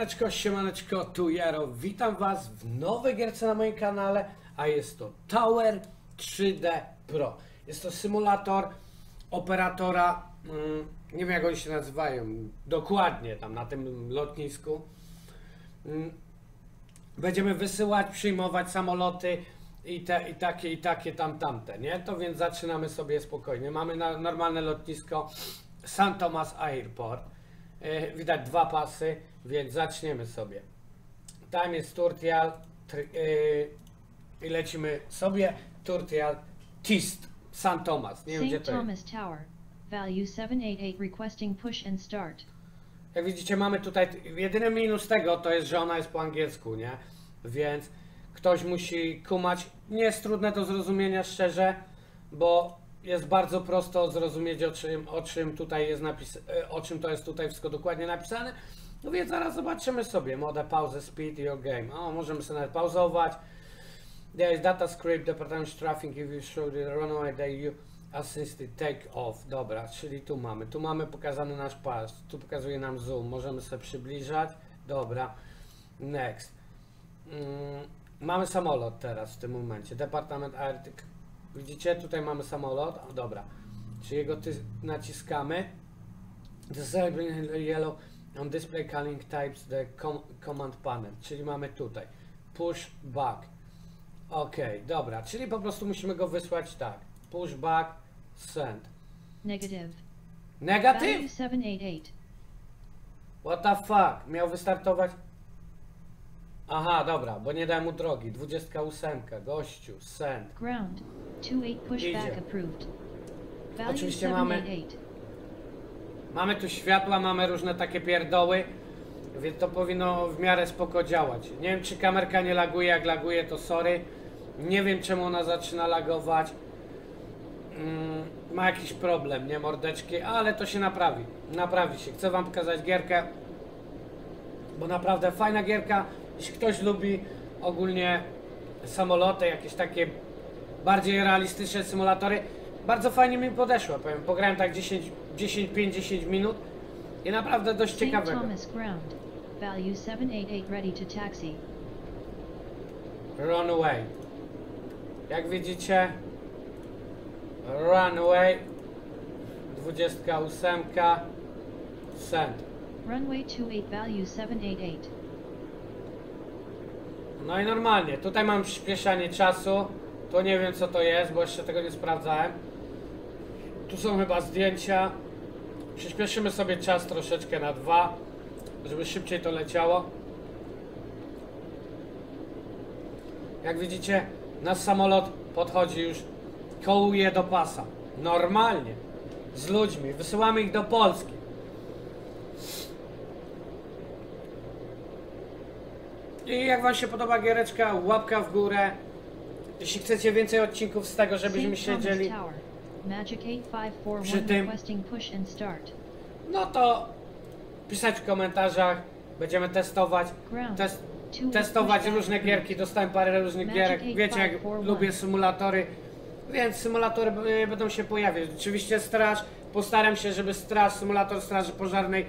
Siemaneczko, siemaneczko, tu Jaro. Witam Was w nowej gierce na moim kanale, a jest to Tower 3D Pro. Jest to symulator operatora, mm, nie wiem jak oni się nazywają, dokładnie tam na tym lotnisku. Mm, Będziemy wysyłać, przyjmować samoloty i, te, i takie, i takie, tam, tamte, nie? To więc zaczynamy sobie spokojnie. Mamy na, normalne lotnisko St. Thomas Airport. E, widać dwa pasy, więc zaczniemy sobie. Tam jest Turtial e, i lecimy sobie Turtial Tist St. Thomas. Nie wiem gdzie to jest. Thomas Tower. Value 788 requesting push and start. Jak widzicie, mamy tutaj jedyny minus tego to jest, że ona jest po angielsku, nie? Więc ktoś musi kumać. Nie jest trudne do zrozumienia szczerze, bo jest bardzo prosto zrozumieć o czym, o czym tutaj jest napis, e, o czym to jest tutaj wszystko dokładnie napisane. No więc zaraz zobaczymy sobie modę, pauzę, speed your game. O, możemy sobie nawet pauzować. There is data script, department traffic, if you show the runway that you assisted take off. Dobra, czyli tu mamy. Tu mamy pokazany nasz pas. Tu pokazuje nam zoom. Możemy sobie przybliżać. Dobra. Next. Mm, mamy samolot teraz w tym momencie. Departament Arctic. Widzicie? Tutaj mamy samolot. O, dobra. Czyli jego naciskamy. The yellow on display calling types the com command panel. Czyli mamy tutaj. Push back. Okej, dobra, czyli po prostu musimy go wysłać tak. Push back, send. Negative. Negatyw? 788. What the fuck? Miał wystartować. Aha, dobra, bo nie dałem mu drogi. 28, gościu, send. Ground. 28 pushback Idzie. approved. Value Oczywiście mamy- 788. Mamy tu światła, mamy różne takie pierdoły, więc to powinno w miarę spoko działać. Nie wiem, czy kamerka nie laguje, jak laguje, to sorry. Nie wiem, czemu ona zaczyna lagować. Mm, ma jakiś problem, nie mordeczki, ale to się naprawi. Naprawi się. Chcę wam pokazać gierkę, bo naprawdę fajna gierka. Jeśli ktoś lubi ogólnie samoloty, jakieś takie bardziej realistyczne symulatory, bardzo fajnie mi podeszło, powiem. Pograłem tak 10, 10 5-10 minut i naprawdę dość ciekawego. Value 788 ready to taxi. Runway. Jak widzicie, runway 28 cent. Runway 28 value 788. No i normalnie, tutaj mam przyspieszanie czasu. Tu nie wiem co to jest, bo jeszcze tego nie sprawdzałem. Tu są chyba zdjęcia. Przyspieszymy sobie czas troszeczkę na dwa, żeby szybciej to leciało. Jak widzicie, nasz samolot podchodzi już, kołuje do pasa. Normalnie. Z ludźmi. Wysyłamy ich do Polski. I jak Wam się podoba giereczka, łapka w górę. Jeśli chcecie więcej odcinków z tego, żebyśmy siedzieli, Przy 8541 tym- no to pisać w komentarzach. Będziemy testować. Ground. Test, 28 testować różne gierki. Dostałem parę różnych gierek. Wiecie, jak 8541. lubię symulatory. Więc symulatory będą się pojawiać. Oczywiście straż. Postaram się, żeby straż, symulator straży pożarnej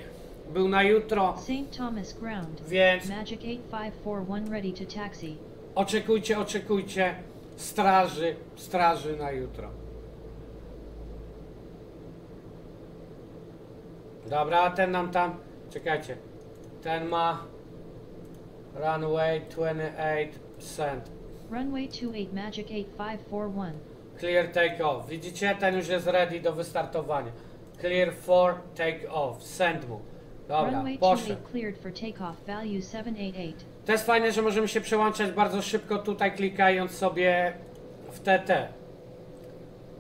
był na jutro. St. Thomas Ground. Więc Magic 8541 ready to taxi. oczekujcie, oczekujcie straży, straży na jutro. Dobra, a ten nam tam, czekajcie, ten ma runway 28%, Runway 28 Magic 8541. clear take off. Widzicie, ten już jest ready do wystartowania. Clear for take off, send mu. Dobra, Runway poszedł. 28 cleared for takeoff. Value 788. To jest fajne, że możemy się przełączać bardzo szybko tutaj klikając sobie w TT,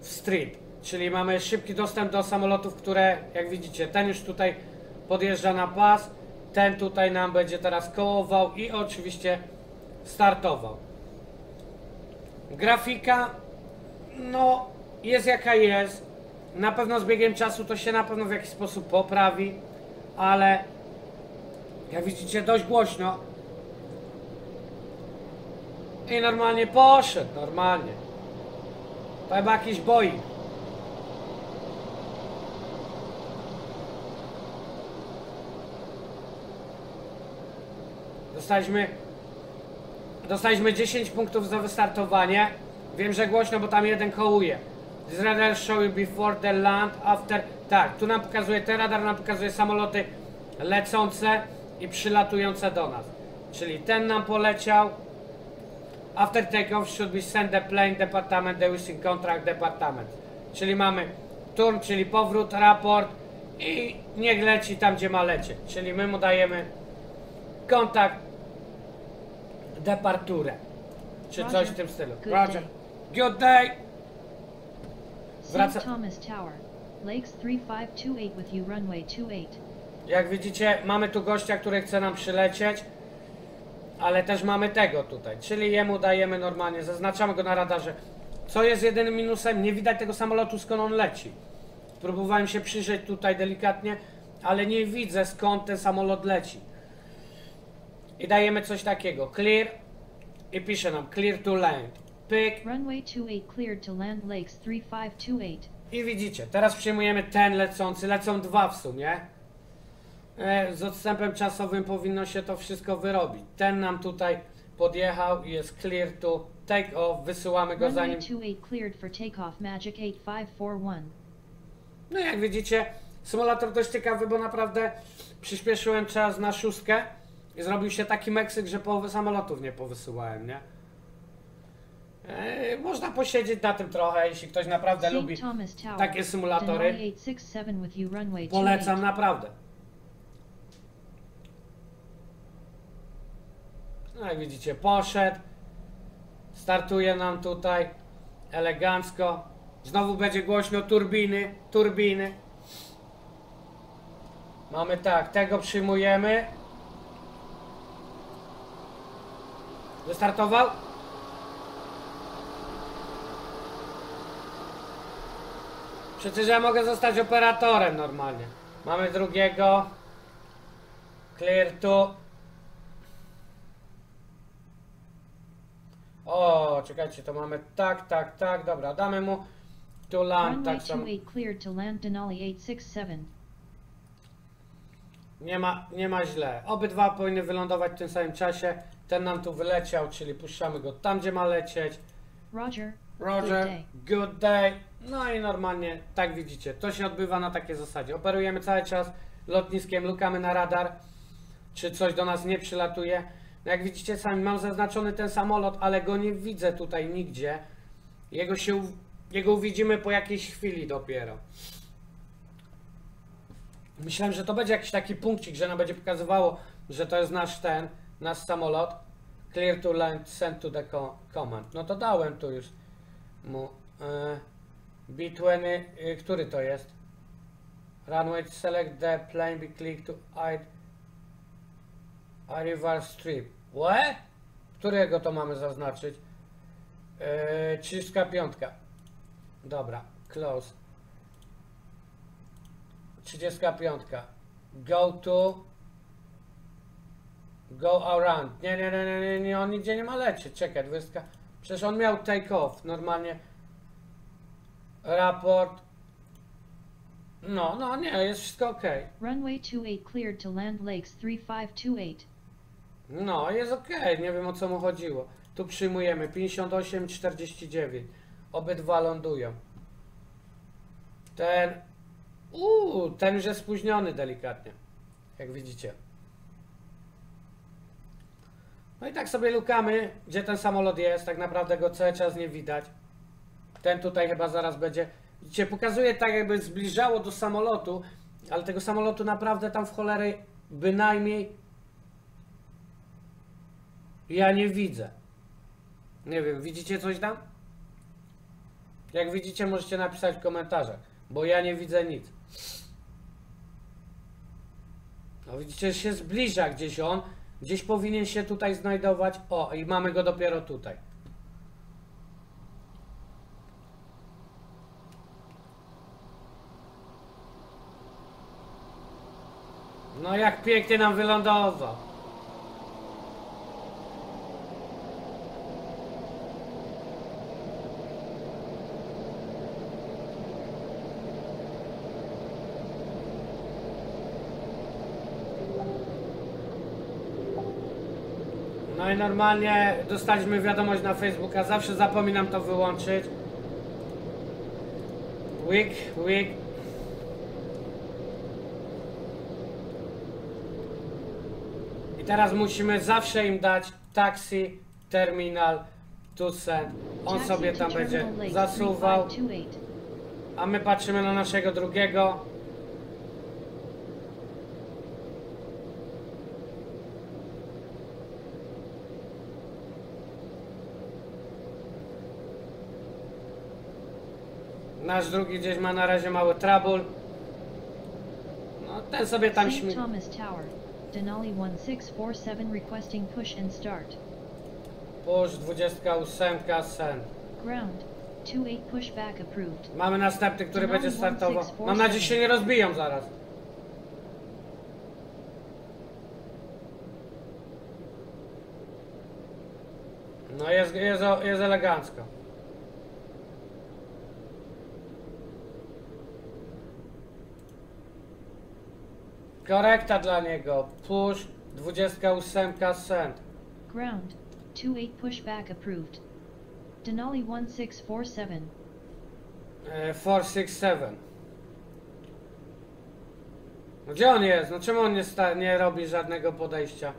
w street. Czyli mamy szybki dostęp do samolotów, które jak widzicie, ten już tutaj podjeżdża na pas, ten tutaj nam będzie teraz kołował i oczywiście startował. Grafika, no jest jaka jest. Na pewno z biegiem czasu to się na pewno w jakiś sposób poprawi, ale jak widzicie dość głośno. I normalnie poszedł, normalnie. To chyba jakiś Boeing. Dostaliśmy Dostaliśmy 10 punktów za wystartowanie. Wiem, że głośno, bo tam jeden kołuje. Radar show you before the land, after... Tak, tu nam pokazuje, ten radar nam pokazuje samoloty lecące i przylatujące do nas. Czyli ten nam poleciał. After takeoff should be send the plane department, the wishing contract department. Czyli mamy turn, czyli powrót, raport i niech leci tam, gdzie ma lecieć. Czyli my mu dajemy kontakt departurę. Czy Roger. coś w tym stylu. Good Roger. day. Good day. Wraca- Thomas Tower. Lakes 3528 with you runway 28. Jak widzicie, mamy tu gościa, który chce nam przylecieć, ale też mamy tego tutaj, czyli jemu dajemy normalnie, zaznaczamy go na radarze. Co jest jedynym minusem? Nie widać tego samolotu, skąd on leci. Próbowałem się przyjrzeć tutaj delikatnie, ale nie widzę skąd ten samolot leci. I dajemy coś takiego, clear i pisze nam clear to land. Pyk Runway 28 cleared to land Lakes 3528. I widzicie, teraz przyjmujemy ten lecący, lecą dwa w sumie. E, Z odstępem czasowym powinno się to wszystko wyrobić. Ten nam tutaj podjechał i jest clear to take off, wysyłamy go zanim... 28 cleared for takeoff Magic 8541. No jak widzicie, symulator dość ciekawy, bo naprawdę przyspieszyłem czas na szóstkę i zrobił się taki Meksyk, że połowy samolotów nie powysyłałem, nie? E, można posiedzieć na tym trochę, jeśli ktoś naprawdę lubi. St. Thomas Tower. takie symulatory. Denali 867 with you runway Polecam 28. naprawdę. No jak widzicie, poszedł. Startuje nam tutaj elegancko. Znowu będzie głośno turbiny, turbiny. Mamy tak, tego przyjmujemy. Wystartował? Przecież ja mogę zostać operatorem normalnie. Mamy drugiego. Clear to. O, czekajcie, to mamy tak, tak, tak, dobra, damy mu tu land, tak samo. 28 cleared to land Denali 867. Nie ma, nie ma źle. Obydwa powinny wylądować w tym samym czasie. Ten nam tu wyleciał, czyli puszczamy go tam, gdzie ma lecieć. Roger. Roger, Good day. good day. No i normalnie, tak widzicie, to się odbywa na takiej zasadzie. Operujemy cały czas lotniskiem, lukamy na radar, czy coś do nas nie przylatuje. No jak widzicie sami, mam zaznaczony ten samolot, ale go nie widzę tutaj nigdzie. Jego się, jego uwidzimy po jakiejś chwili dopiero. Myślałem, że to będzie jakiś taki punkcik, że nam będzie pokazywało, że to jest nasz ten, nasz samolot. Clear to land, send to the co- command. No to dałem tu już mu. E, B20, y, który to jest? Runway select the plane, be click to add a river strip. What? Którego to mamy zaznaczyć? E, 35. Dobra, close. 35. Go to. Go around. Nie, nie, nie, nie, nie, on nigdzie nie ma lecieć. Czekaj, 20. Przecież on miał take off. Normalnie. Raport. No, no, nie, jest wszystko ok. Runway 28 cleared to land Lakes 3528. No, jest ok, nie wiem o co mu chodziło. Tu przyjmujemy 58 49. Obydwa lądują. Ten. Uuu, ten już jest spóźniony delikatnie. Jak widzicie. No i tak sobie lukamy, gdzie ten samolot jest. Tak naprawdę go cały czas nie widać. Ten tutaj chyba zaraz będzie. Widzicie, pokazuje tak jakby zbliżało do samolotu, ale tego samolotu naprawdę tam w cholerę bynajmniej ja nie widzę. Nie wiem, widzicie coś tam? Jak widzicie, możecie napisać w komentarzach, bo ja nie widzę nic. No widzicie, że się zbliża gdzieś on. Gdzieś powinien się tutaj znajdować. O, i mamy go dopiero tutaj. No jak pięknie nam wylądował. No i normalnie dostaliśmy wiadomość na Facebooka, zawsze zapominam to wyłączyć. Week, week, Teraz musimy zawsze im dać taksi, terminal, tucen. On sobie tam będzie zasuwał. A my patrzymy na naszego drugiego. Nasz drugi gdzieś ma na razie mały trabul. No ten sobie tam śmigał. Denali1647 requesting push and start. Push 28 sen. Ground. 28 pushback approved. Mamy następny, który Denali będzie startował. Mam nadzieję, że się nie rozbiją zaraz. No jest, jest, jest elegancko. Korekta dla niego. Push 28 cent. Ground. 28 pushback approved. Denali 1647. E, 467. No Gdzie on jest? No czemu on nie, nie robi żadnego podejścia?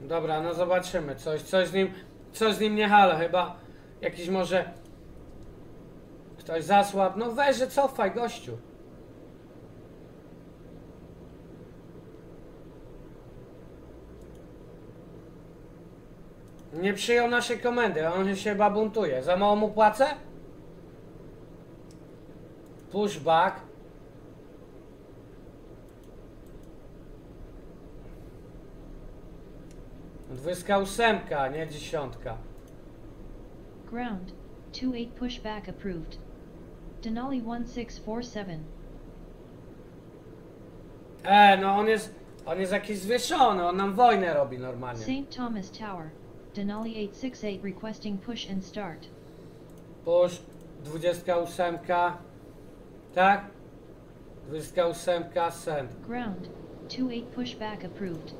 Dobra, no zobaczymy. Coś, coś z nim, coś z nim nie halo. Chyba jakiś może ktoś zasłab. No weź, że cofaj, gościu. Nie przyjął naszej komendy, on się chyba buntuje. Za mało mu płacę? Pushback. Dwudziestka ósemka, nie dziesiątka. Ground. 28 pushback approved. Denali 1647. E, no on jest, on jest jakiś zwieszony, on nam wojnę robi normalnie. St. Thomas Tower. Denali 868 requesting push and start. Push, 28, tak? 28, send. Ground. 28 pushback approved.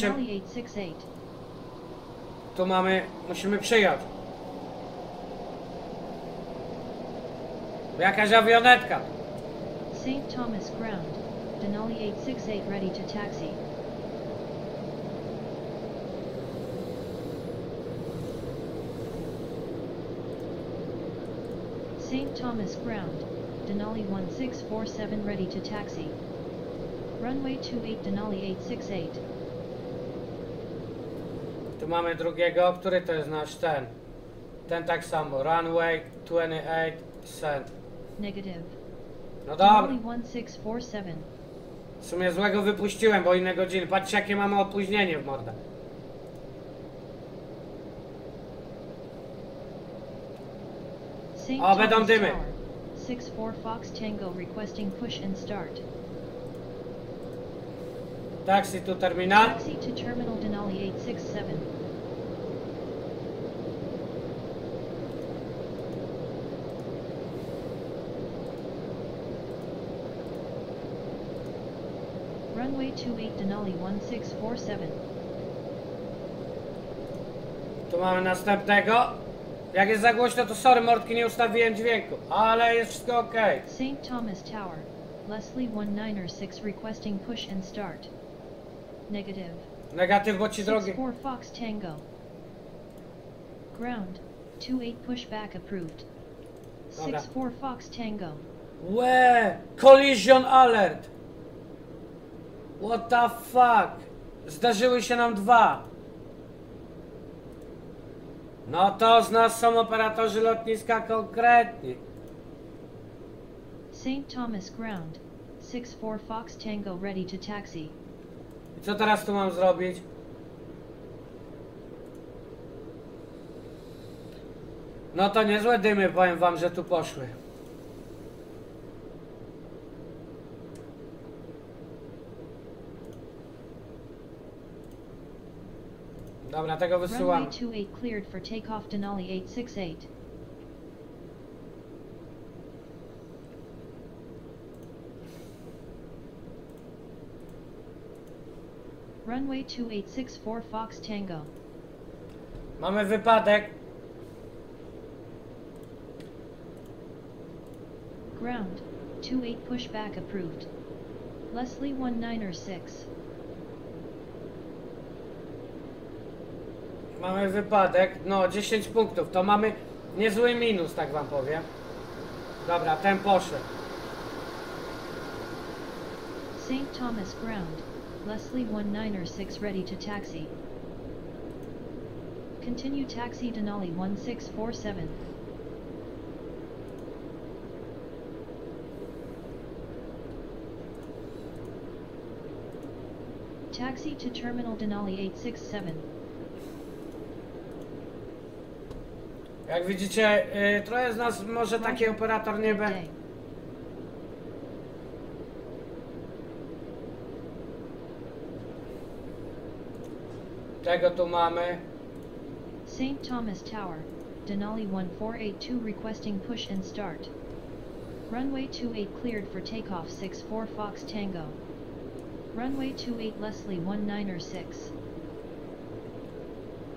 Denali 868. tu mamy, musimy przyjąć. Jakaś awionetka. St. Thomas Ground. Denali 868 ready to taxi. St. Thomas Ground. Denali 1647 ready to taxi. Runway 28 Denali 868. Tu mamy drugiego, który to jest nasz ten? Ten tak samo, runway 28 cent. Negative. No dobra, Denali 1647. w sumie złego wypuściłem, bo inne godziny. Patrzcie jakie mamy opóźnienie w mordę. O, będą dymy. Tower. 6-4 Fox Tango requesting push and start. Taxi tu terminal. Taxi to Terminal Denali 867. 28 Denali 1647. Tu mamy następnego. Jak jest za głośno, to sorry, mordki, nie ustawiłem dźwięku. Ale jest wszystko ok. St. Thomas Tower. Leslie 1906 requesting push and start. Negative. Negatyw, bo ci drogi. 6-4 Fox Tango. Ground. 2-8 pushback approved. Dobra. 6-4 Fox Tango. Łe! Collision alert! What the fuck? Zdarzyły się nam dwa. No to z nas są operatorzy lotniska konkretni. St. Thomas Ground. 6-4 Fox Tango ready to taxi. I co teraz tu mam zrobić? No to niezłe dymy, powiem wam, że tu poszły. Dobra, tego Runway wysyłam. 28 cleared for takeoff Denali 868. Runway 2864 Fox Tango. Mamy wypadek. Ground. 28 pushback approved. Leslie 1906. Mamy wypadek. No, 10 punktów. To mamy niezły minus, tak wam powiem. Dobra, ten poszedł. St. Thomas Ground. Leslie 1906 ready to taxi. Continue taxi Denali 1647. Taxi to Terminal Denali 867. Jak widzicie, y, trochę z nas może taki operator nie będzie. Tego tu mamy. St. Thomas Tower, Denali 1482 requesting push and start. Runway 28 cleared for takeoff 64 Fox Tango. Runway 28 Leslie 1906.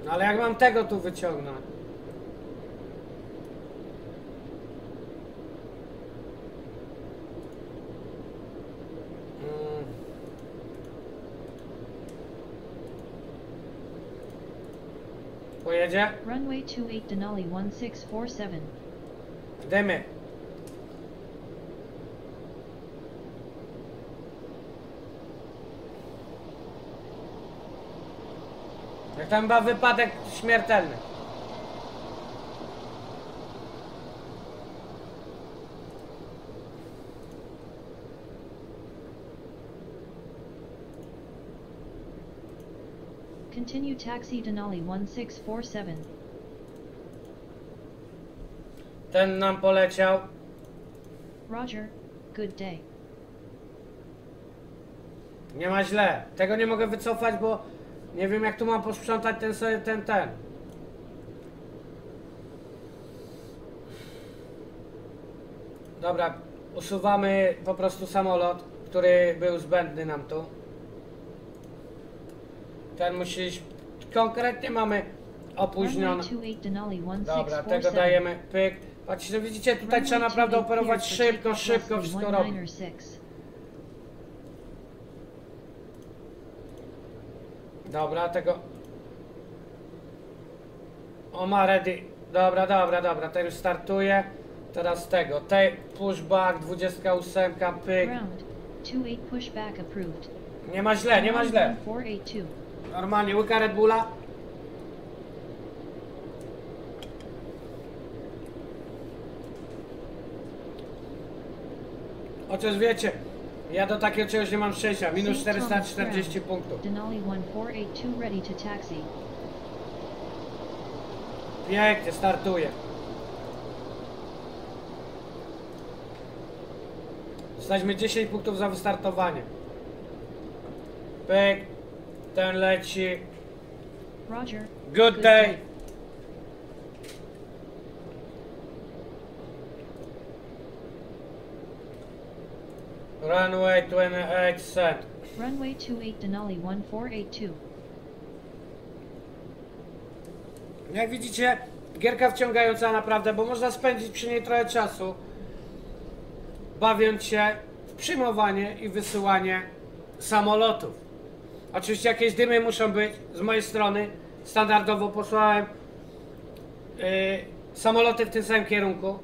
No ale jak mam tego tu wyciągnąć? Mm. Pojedzie? Runway 28 Denali 1647. Dymy. Jak tam był wypadek śmiertelny. Continue taxi Denali 1647. Ten nam poleciał. Roger, good day. Nie ma źle. Tego nie mogę wycofać, bo nie wiem jak tu mam posprzątać ten sobie ten ten. Dobra, usuwamy po prostu samolot, który był zbędny nam tu. Ten musi iść. Konkretnie mamy opóźniony. Runway 28 Denali Dobra, tego 1647. dajemy pyk. Patrzcie, no widzicie, tutaj trzeba naprawdę 28 operować szybko, szybko wszystko robić. 1906. Dobra, tego. O ma ready. Dobra, dobra, dobra, ten już startuje. Teraz tego. Tej pushback 28 pyk. Ground. 28 pushback approved. Nie ma źle, nie ma źle. 482. Normalnie, łyka Red Bulla. Chociaż wiecie, ja do takiego czegoś nie mam szczęścia. Minus St. Thomas 440 Ground. punktów. Denali 1482 ready to taxi. Pięknie, startuje. Dostaliśmy 10 punktów za wystartowanie. Pyk. Ten leci. Roger. Good day. Runway 28 set. Runway 28 Denali 1482. Jak widzicie, gierka wciągająca naprawdę, bo można spędzić przy niej trochę czasu, bawiąc się w przyjmowanie i wysyłanie samolotów. Oczywiście jakieś dymy muszą być z mojej strony. Standardowo posłałem yy, samoloty w tym samym kierunku.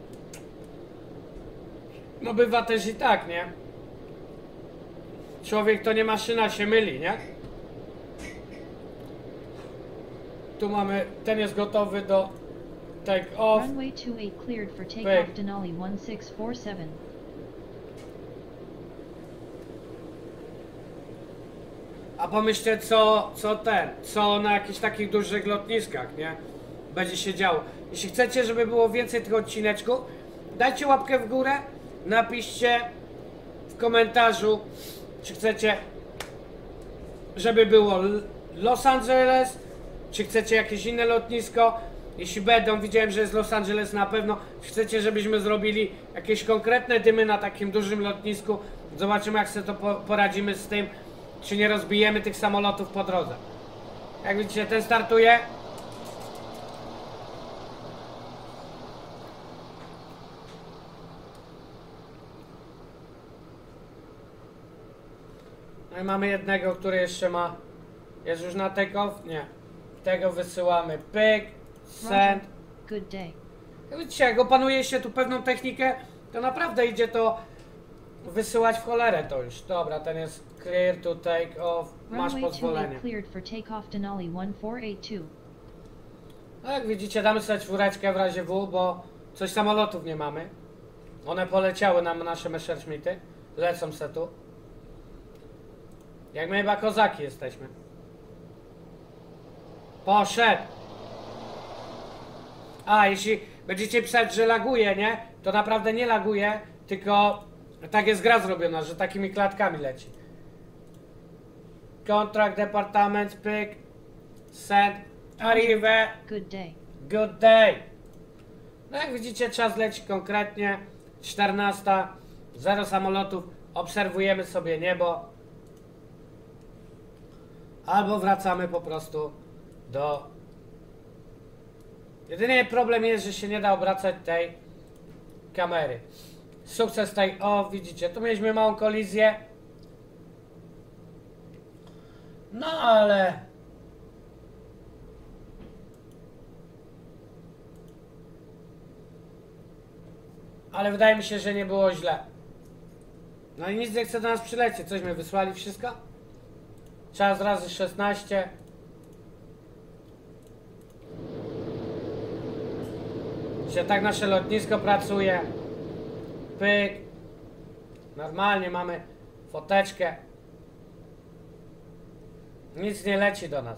No bywa też i tak, nie? Człowiek to nie maszyna, się myli, nie? Tu mamy, ten jest gotowy do take off. Runway 28 cleared for takeoff. Denali 1647. A pomyślcie co, co ten, co na jakichś takich dużych lotniskach, nie? Będzie się działo. Jeśli chcecie, żeby było więcej tych odcineczków, dajcie łapkę w górę, napiszcie w komentarzu, czy chcecie, żeby było Los Angeles, czy chcecie jakieś inne lotnisko. Jeśli będą, widziałem, że jest Los Angeles na pewno. Chcecie, żebyśmy zrobili jakieś konkretne dymy na takim dużym lotnisku? Zobaczymy, jak sobie to po- poradzimy z tym. Czy nie rozbijemy tych samolotów po drodze. Jak widzicie, ten startuje. No i mamy jednego, który jeszcze ma. Jest już na take-off? Nie. Tego wysyłamy. Pyk, send. Good day. Jak widzicie, jak opanuje się tu pewną technikę, to naprawdę idzie to wysyłać w cholerę to już. Dobra, ten jest clear to take off. Masz Runway 28 pozwolenie. cleared for takeoff Denali 1482. No jak widzicie, damy sobie czwóreczkę w razie W, bo coś samolotów nie mamy. One poleciały nam nasze Messerschmitty. Lecą se tu. Jak my chyba kozaki jesteśmy. Poszedł! A, jeśli będziecie pisać, że laguje, nie? To naprawdę nie laguje, tylko tak jest gra zrobiona, że takimi klatkami leci. Kontrakt, departament, pyk, send, arrive, Good day. Good day! No jak widzicie, czas leci konkretnie. 14, zero samolotów. Obserwujemy sobie niebo. Albo wracamy po prostu do... Jedyny problem jest, że się nie da obracać tej kamery. Sukces tej... O, widzicie, tu mieliśmy małą kolizję. No ale... Ale wydaje mi się, że nie było źle. No i nic nie chce do nas przylecieć. Cośmy wysłali wszystko? Czas razy 16. Się tak nasze lotnisko pracuje. Pyk. Normalnie mamy foteczkę. Nic nie leci do nas.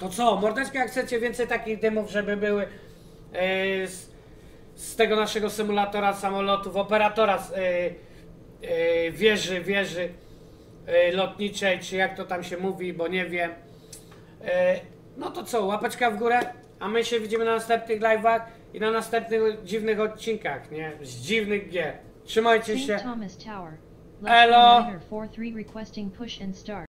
To co, mordeczka, jak chcecie więcej takich dymów, żeby były yy, z, z tego naszego symulatora samolotów, operatora yy, yy, wieży, wieży lotniczej, czy jak to tam się mówi, bo nie wiem. No to co, łapeczka w górę, a my się widzimy na następnych live'ach i na następnych dziwnych odcinkach, nie? Z dziwnych gier. Trzymajcie się. Thomas